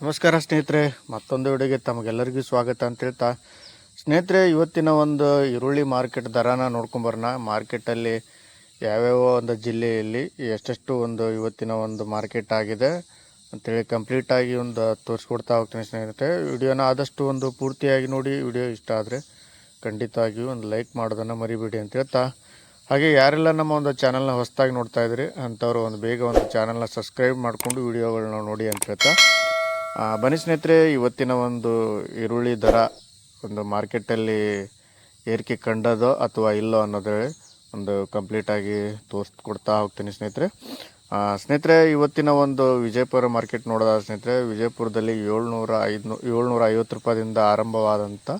ನಮಸ್ಕಾರ ಸ್ನೇಹಿತರೆ, ಮತ್ತೊಂದು ವಿಡಿಯೋಗೆ ತಮಗೆಲ್ಲರಿಗೂ ಸ್ವಾಗತ ಅಂತ ಹೇಳ್ತಾ. ಸ್ನೇಹಿತರೆ, ಇವತ್ತಿನ ಒಂದು ಈರುಳ್ಳಿ ಮಾರ್ಕೆಟ್ ದರನ ನೋಡ್ಕೊಂಬರೋಣ ಮಾರ್ಕೆಟಲ್ಲಿ ಯಾವ್ಯಾವ ಒಂದು ಜಿಲ್ಲೆಯಲ್ಲಿ ಎಷ್ಟೆಷ್ಟು ಒಂದು ಇವತ್ತಿನ ಒಂದು ಮಾರ್ಕೆಟ್ ಆಗಿದೆ ಅಂತೇಳಿ ಕಂಪ್ಲೀಟಾಗಿ ಒಂದು ತೋರಿಸ್ಕೊಡ್ತಾ ಹೋಗ್ತೀನಿ ಸ್ನೇಹಿತರೆ. ವಿಡಿಯೋನ ಆದಷ್ಟು ಒಂದು ಪೂರ್ತಿಯಾಗಿ ನೋಡಿ, ವಿಡಿಯೋ ಇಷ್ಟ ಆದರೆ ಖಂಡಿತವಾಗಿಯೂ ಒಂದು ಲೈಕ್ ಮಾಡೋದನ್ನು ಮರಿಬೇಡಿ ಅಂತ ಹೇಳ್ತಾ. ಹಾಗೆ ಯಾರೆಲ್ಲ ನಮ್ಮ ಒಂದು ಚಾನಲ್ನ ಹೊಸದಾಗಿ ನೋಡ್ತಾ ಇದ್ರಿ ಅಂಥವ್ರು ಒಂದು ಬೇಗ ಒಂದು ಚಾನಲ್ನ ಸಬ್ಸ್ಕ್ರೈಬ್ ಮಾಡಿಕೊಂಡು ವಿಡಿಯೋಗಳನ್ನ ನೋಡಿ ಅಂತ ಹೇಳ್ತಾ. ಬನ್ನಿ ಸ್ನೇಹಿತರೆ, ಇವತ್ತಿನ ಒಂದು ಈರುಳ್ಳಿ ದರ ಒಂದು ಮಾರ್ಕೆಟಲ್ಲಿ ಏರಿಕೆ ಕಂಡದೋ ಅಥವಾ ಇಲ್ಲೋ ಅನ್ನೋದು ಒಂದು ಕಂಪ್ಲೀಟಾಗಿ ತೋರಿಸ್ಕೊಡ್ತಾ ಹೋಗ್ತೀನಿ ಸ್ನೇಹಿತರೆ. ಸ್ನೇಹಿತರೆ, ಇವತ್ತಿನ ಒಂದು ವಿಜಯಪುರ ಮಾರ್ಕೆಟ್ ನೋಡೋದಾದ ಸ್ನೇಹಿತರೆ, ವಿಜಯಪುರದಲ್ಲಿ ಏಳ್ನೂರ ಐದು ಏಳ್ನೂರ ಐವತ್ತು ರೂಪಾಯಿಂದ ಆರಂಭವಾದಂಥ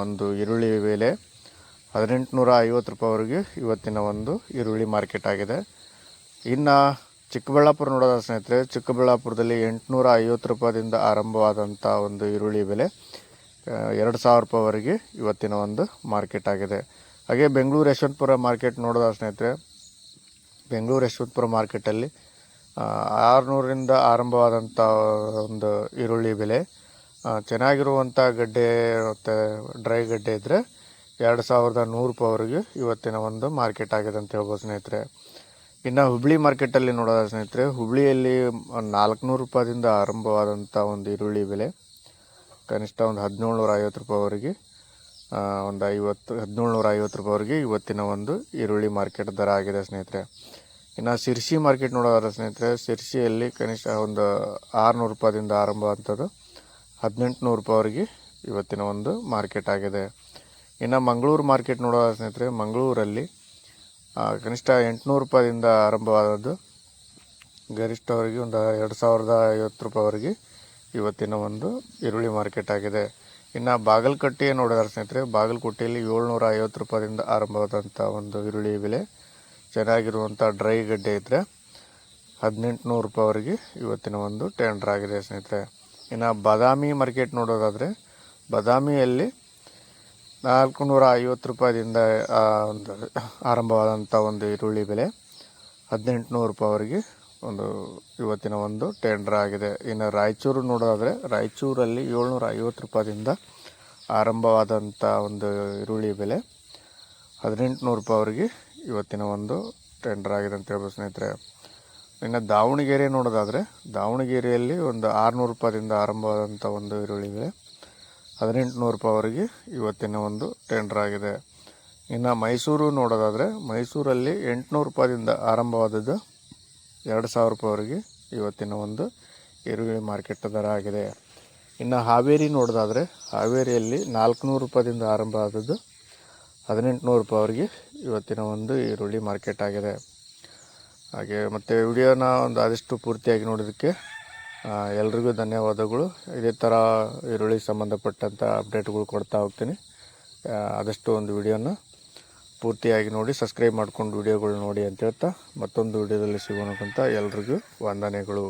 ಒಂದು ಈರುಳ್ಳಿ ಬೆಲೆ ಹದಿನೆಂಟುನೂರ ಐವತ್ತು ರೂಪಾಯಿವರೆಗೆ ಇವತ್ತಿನ ಒಂದು ಈರುಳ್ಳಿ ಮಾರ್ಕೆಟ್ ಆಗಿದೆ. ಇನ್ನು ಚಿಕ್ಕಬಳ್ಳಾಪುರ ನೋಡೋದ ಸ್ನೇಹಿತರೆ, ಚಿಕ್ಕಬಳ್ಳಾಪುರದಲ್ಲಿ ಎಂಟುನೂರ ಐವತ್ತು ರೂಪಾಯಿಂದ ಆರಂಭವಾದಂಥ ಒಂದು ಈರುಳ್ಳಿ ಬೆಲೆ ಎರಡು ಸಾವಿರ ರೂಪಾಯಿವರೆಗೆ ಇವತ್ತಿನ ಒಂದು ಮಾರ್ಕೆಟ್ ಆಗಿದೆ. ಹಾಗೆ ಬೆಂಗಳೂರು ಯಶವಂತಪುರ ಮಾರ್ಕೆಟ್ ನೋಡೋದ ಸ್ನೇಹಿತರೆ, ಬೆಂಗಳೂರು ಯಶವಂತಪುರ ಮಾರ್ಕೆಟಲ್ಲಿ ಆರುನೂರಿಂದ ಆರಂಭವಾದಂಥ ಒಂದು ಈರುಳ್ಳಿ ಬೆಲೆ ಚೆನ್ನಾಗಿರುವಂಥ ಗಡ್ಡೆ ಮತ್ತು ಡ್ರೈ ಗಡ್ಡೆ ಇದ್ದರೆ ಎರಡು ಸಾವಿರದ ನೂರು ರೂಪಾಯಿವರೆಗೆ ಇವತ್ತಿನ ಒಂದು ಮಾರ್ಕೆಟ್ ಆಗಿದೆ ಅಂತ ಹೇಳ್ಬೋದು ಸ್ನೇಹಿತರೆ. ಇನ್ನು ಹುಬ್ಬಳ್ಳಿ ಮಾರ್ಕೆಟಲ್ಲಿ ನೋಡೋದಾದ ಸ್ನೇಹಿತರೆ ಹುಬ್ಬಳ್ಳಿಯಲ್ಲಿ ನಾಲ್ಕುನೂರು ರೂಪಾಯಿಂದ ಆರಂಭವಾದಂಥ ಒಂದು ಈರುಳ್ಳಿ ಬೆಲೆ. ಕನಿಷ್ಠ ಒಂದು ಹದಿನೇಳು ನೂರ ಐವತ್ತು ರೂಪಾಯಿವರೆಗೆ ಒಂದು ಐವತ್ತು ಹದಿನೇಳು ನೂರ ಐವತ್ತು ರೂಪಾಯಿವರೆಗೆ ಇವತ್ತಿನ ಒಂದು ಈರುಳ್ಳಿ ಮಾರ್ಕೆಟ್ ದರ ಆಗಿದೆ ಸ್ನೇಹಿತರೆ. ಇನ್ನು ಸಿರ್ಸಿ ಮಾರ್ಕೆಟ್ ನೋಡೋದಾದ್ರೆ ಸ್ನೇಹಿತರೆ ಸಿರ್ಸಿಯಲ್ಲಿ ಕನಿಷ್ಠ ಒಂದು ಆರುನೂರು ರೂಪಾಯಿಂದ ಆರಂಭವಾದಂಥದ್ದು ಹದಿನೆಂಟು ನೂರು ರೂಪಾಯಿವರೆಗೆ ಇವತ್ತಿನ ಒಂದು ಮಾರ್ಕೆಟ್ ಆಗಿದೆ. ಇನ್ನು ಮಂಗಳೂರು ಮಾರ್ಕೆಟ್ ನೋಡೋದಾದ ಸ್ನೇಹಿತರೆ, ಮಂಗಳೂರಲ್ಲಿ ಕನಿಷ್ಠ ಎಂಟುನೂರು ರೂಪಾಯಿಂದ ಆರಂಭವಾದದ್ದು. ಗರಿಷ್ಠವರೆಗೆ ಒಂದು ಎರಡು ಸಾವಿರದ ಐವತ್ತು ರೂಪಾಯಿವರೆಗೆ ಇವತ್ತಿನ ಒಂದು ಈರುಳ್ಳಿ ಮಾರ್ಕೆಟ್ ಆಗಿದೆ. ಇನ್ನು ಬಾಗಲಕಟ್ಟೆ ನೋಡಿದ್ರೆ ಸ್ನೇಹಿತರೆ, ಬಾಗಲಕೋಟೆಯಲ್ಲಿ ಏಳ್ನೂರ ಐವತ್ತು ರೂಪಾಯಿಂದ ಆರಂಭವಾದಂಥ ಒಂದು ಈರುಳ್ಳಿ ಬೆಲೆ. ಚೆನ್ನಾಗಿರುವಂಥ ಡ್ರೈ ಗಡ್ಡೆ ಇದ್ದರೆ ಹದಿನೆಂಟುನೂರು ರೂಪಾಯಿವರೆಗೆ ಇವತ್ತಿನ ಒಂದು ಟೆಂಡರ್ ಆಗಿದೆ ಸ್ನೇಹಿತರೆ. ಇನ್ನು ಬಾದಾಮಿ ಮಾರ್ಕೆಟ್ ನೋಡೋದಾದರೆ, ಬಾದಾಮಿಯಲ್ಲಿ ನಾಲ್ಕು ನೂರ ಐವತ್ತು ರೂಪಾಯಿದಿಂದ ಒಂದು ಆರಂಭವಾದಂಥ ಒಂದು ಈರುಳ್ಳಿ ಬೆಲೆ ಹದಿನೆಂಟು ನೂರು ರೂಪಾಯಿವರೆಗೆ ಒಂದು ಇವತ್ತಿನ ಒಂದು ಟೆಂಡರ್ ಆಗಿದೆ. ಇನ್ನು ರಾಯಚೂರು ನೋಡೋದಾದರೆ, ರಾಯಚೂರಲ್ಲಿ ಏಳ್ನೂರ ಐವತ್ತು ರೂಪಾಯಿದಿಂದ ಆರಂಭವಾದಂಥ ಒಂದು ಈರುಳ್ಳಿ ಬೆಲೆ ಹದಿನೆಂಟು ನೂರು ರೂಪಾಯಿವರೆಗೆ ಇವತ್ತಿನ ಒಂದು ಟೆಂಡರ್ ಆಗಿದೆ ಅಂತ ಹೇಳ್ಬೋದು ಸ್ನೇಹಿತರೆ. ಇನ್ನು ದಾವಣಗೆರೆ ನೋಡೋದಾದರೆ, ದಾವಣಗೆರೆಯಲ್ಲಿ ಒಂದು ಆರುನೂರು ರೂಪಾಯಿದಿಂದ ಆರಂಭವಾದಂಥ ಒಂದು ಈರುಳ್ಳಿ ಬೆಲೆ ಹದಿನೆಂಟು ನೂರು ರೂಪಾಯಿವರೆಗೆ ಇವತ್ತಿನ ಒಂದು ಟೆಂಡರ್ ಆಗಿದೆ. ಇನ್ನು ಮೈಸೂರು ನೋಡೋದಾದರೆ ಮೈಸೂರಲ್ಲಿ ಎಂಟುನೂರು ರೂಪಾಯಿಂದ ಆರಂಭವಾದದ್ದು ಎರಡು ಸಾವಿರ ರೂಪಾಯಿವರೆಗೆ ಇವತ್ತಿನ ಒಂದು ಈರುಳ್ಳಿ ಮಾರ್ಕೆಟ್ ದರ ಆಗಿದೆ. ಇನ್ನು ಹಾವೇರಿ ನೋಡೋದಾದರೆ ಹಾವೇರಿಯಲ್ಲಿ ನಾಲ್ಕುನೂರು ರೂಪಾಯಿಂದ ಆರಂಭ ಆದದ್ದು ಹದಿನೆಂಟುನೂರು ರೂಪಾಯಿವರೆಗೆ ಇವತ್ತಿನ ಒಂದು ಈರುಳ್ಳಿ ಮಾರ್ಕೆಟ್ ಆಗಿದೆ. ಹಾಗೆ ಮತ್ತು ವಿಡಿಯೋನ ಒಂದು ಆದಷ್ಟು ಪೂರ್ತಿಯಾಗಿ ನೋಡೋದಕ್ಕೆ ಎಲ್ರಿಗೂ ಧನ್ಯವಾದಗಳು. ಇದೇ ಥರ ಈರುಳ್ಳಿ ಸಂಬಂಧಪಟ್ಟಂಥ ಅಪ್ಡೇಟ್ಗಳು ಕೊಡ್ತಾ ಹೋಗ್ತೀನಿ. ಆದಷ್ಟು ಒಂದು ವಿಡಿಯೋನ ಪೂರ್ತಿಯಾಗಿ ನೋಡಿ, ಸಬ್ಸ್ಕ್ರೈಬ್ ಮಾಡ್ಕೊಂಡು ವಿಡಿಯೋಗಳು ನೋಡಿ ಅಂತ ಹೇಳ್ತಾ ಮತ್ತೊಂದು ವಿಡಿಯೋದಲ್ಲಿ ಸಿಗೋಣಕ್ಕಂತ ಎಲ್ರಿಗೂ ವಂದನೆಗಳು.